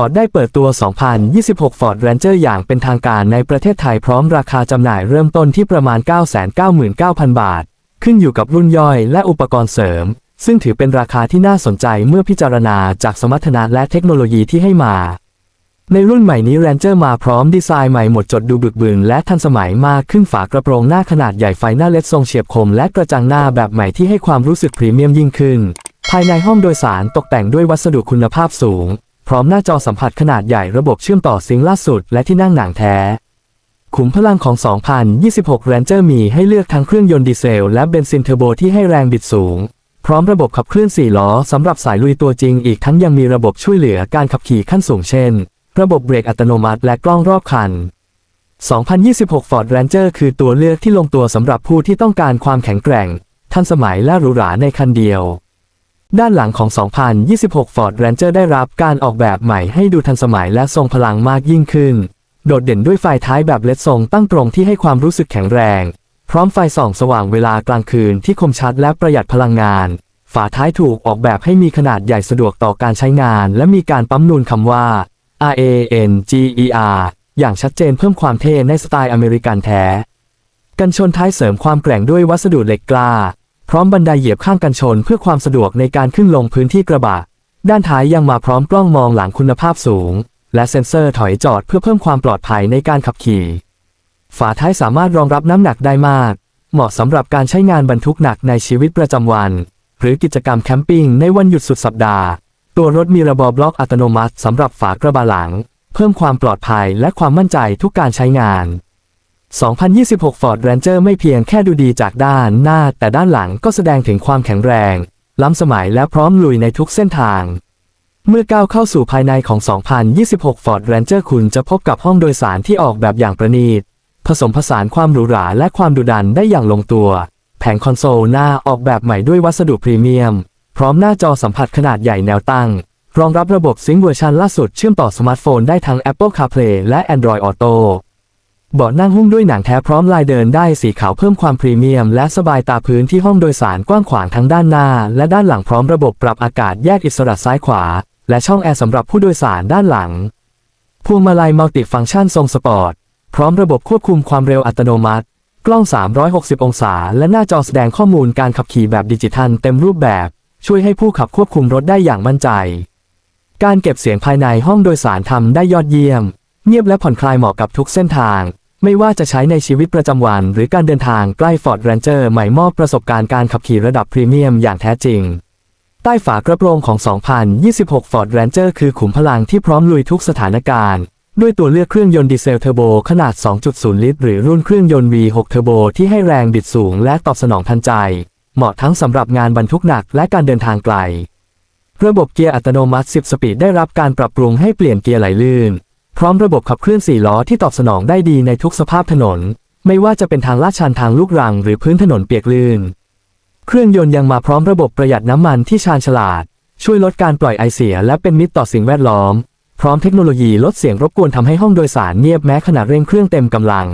Ford ได้เปิดตัว 2026 Ford Ranger อย่างเป็นทางการในประเทศไทยพร้อมราคาจำหน่ายเริ่มต้นที่ประมาณ 999,000 บาท ขึ้นอยู่กับรุ่นย่อยและอุปกรณ์เสริม ซึ่งถือเป็นราคาที่น่าสนใจเมื่อพิจารณาจากสมรรถนะและเทคโนโลยีที่ให้มา ในรุ่นใหม่นี้ Ranger มาพร้อมดีไซน์ใหม่หมดจดดูบึกบึนและทันสมัยมากขึ้นฝากระโปรงหน้าขนาดใหญ่ไฟหน้าเล็ดทรงเฉียบคม และกระจังหน้าแบบใหม่ที่ให้ความรู้สึกพรีเมียมยิ่งขึ้น ภายในห้องโดยสารตกแต่งด้วยวัสดุคุณภาพสูง พร้อมหน้าจอสัมผัสขนาดใหญ่ระบบเชื่อมต่อซิงล่าสุดและที่นั่งหนังแท้ ขุมพลังของ 2026 Ranger มีให้เลือกทั้งเครื่องยนต์ดีเซลและเบนซินเทอร์โบที่ให้แรงบิดสูง พร้อมระบบขับเคลื่อน 4 ล้อสำหรับสายลุยตัวจริงอีกทั้งยังมีระบบช่วยเหลือการขับขี่ขั้นสูงเช่น ระบบเบรกอัตโนมัติและกล้องรอบคัน 2026 Ford Ranger คือตัวเลือกที่ลงตัวสำหรับผู้ที่ต้องการความแข็งแกร่ง ทันสมัยและหรูหราในคันเดียว ด้านหลังของ 2026 Ford Ranger ได้รับการออกแบบใหม่ให้ดูทันสมัยและทรงพลังมากยิ่งขึ้น โดดเด่นด้วยไฟท้ายแบบเลดทรงตั้งตรงที่ให้ความรู้สึกแข็งแรง พร้อมไฟส่องสว่างเวลากลางคืนที่คมชัดและประหยัดพลังงาน ฝาท้ายถูกออกแบบให้มีขนาดใหญ่สะดวกต่อการใช้งาน และมีการปั๊มนูนคำว่า R A N G E R อย่างชัดเจนเพิ่มความเท่ในสไตล์อเมริกันแท้ กันชนท้ายเสริมความแกร่งด้วยวัสดุเหล็กกล้า พร้อมบันไดเหยียบข้างกันชนเพื่อความสะดวกในการขึ้นลงพื้นที่กระบะ ด้านท้ายยังมาพร้อมกล้องมองหลังคุณภาพสูง และเซ็นเซอร์ถอยจอดเพื่อเพิ่มความปลอดภัยในการขับขี่ ฝาท้ายสามารถรองรับน้ำหนักได้มาก เหมาะสำหรับการใช้งานบรรทุกหนักในชีวิตประจำวัน หรือกิจกรรมแคมปิ้งในวันหยุดสุดสัปดาห์ ตัวรถมีระบบบล็อกอัตโนมัติสำหรับฝากระบะหลัง เพิ่มความปลอดภัยและความมั่นใจทุกการใช้งาน 2026 Ford Ranger ไม่เพียงแค่ดูดีจากด้านหน้า แต่ด้านหลังก็แสดงถึงความแข็งแรง ล้ำสมัยและพร้อมลุยในทุกเส้นทาง เมื่อก้าวเข้าสู่ภายในของ 2026 Ford Ranger คุณจะพบกับห้องโดยสารที่ออกแบบอย่างประณีต ผสมผสานความหรูหราและความดุดันได้อย่างลงตัว แผงคอนโซลหน้าออกแบบใหม่ด้วยวัสดุพรีเมียม พร้อมหน้าจอสัมผัสขนาดใหญ่แนวตั้ง รองรับระบบซิงค์เวอร์ชันล่าสุดเชื่อมต่อสมาร์ทโฟนได้ทั้ง Apple CarPlay และ Android Auto เบาะนั่งหุ้มด้วยหนังแท้พร้อมลายเดินได้สีขาวเพิ่มความพรีเมียม และสบายตาพื้นที่ห้องโดยสารกว้างขวางทั้งด้านหน้า และด้านหลังพร้อมระบบปรับอากาศแยกอิสระซ้ายขวา และช่องแอร์สำหรับผู้โดยสารด้านหลัง พวงมาลัยมัลติฟังก์ชันทรงสปอร์ต พร้อมระบบควบคุมความเร็วอัตโนมัติ กล้อง 360 องศา และหน้าจอแสดงข้อมูลการขับขี่แบบดิจิทัลเต็มรูปแบบ ช่วยให้ผู้ขับควบคุมรถได้อย่างมั่นใจ การเก็บเสียงภายในห้องโดยสารทำได้ยอดเยี่ยม เงียบและผ่อนคลายเหมาะกับทุกเส้นทาง ไม่ว่าจะใช้ในชีวิตประจำวัน หรือการเดินทางใกล้ Ford Ranger ใหม่มอบประสบการณ์การขับขี่ระดับพรีเมียมอย่างแท้จริง ใต้ฝากระโปรงของ 2026 Ford Ranger คือขุมพลังที่พร้อมลุยทุกสถานการณ์ด้วยตัวเลือกเครื่องยนต์ดีเซลเทอร์โบขนาด 2.0 ลิตร หรือรุ่นเครื่องยนต์ V6 เทอร์โบที่ให้แรงบิดสูงและตอบสนองทันใจ เหมาะทั้งสำหรับงานบรรทุกหนักและการเดินทางไกล ระบบเกียร์อัตโนมัติ 10 สปีดได้รับการปรับปรุงให้เปลี่ยนเกียร์ไหลลื่น พร้อมระบบขับเคลื่อน4ล้อที่ตอบสนองได้ดีในทุกสภาพถนน ไม่ว่าจะเป็นทางลาดชันทางลูกรังหรือพื้นถนนเปียกลื่น เครื่องยนต์ยังมาพร้อมระบบประหยัดน้ำมันที่ชาญฉลาด ช่วยลดการปล่อยไอเสียและเป็นมิตรต่อสิ่งแวดล้อม พร้อมเทคโนโลยีลดเสียงรบกวนทำให้ห้องโดยสารเงียบแม้ขณะเร่งเครื่องเต็มกำลัง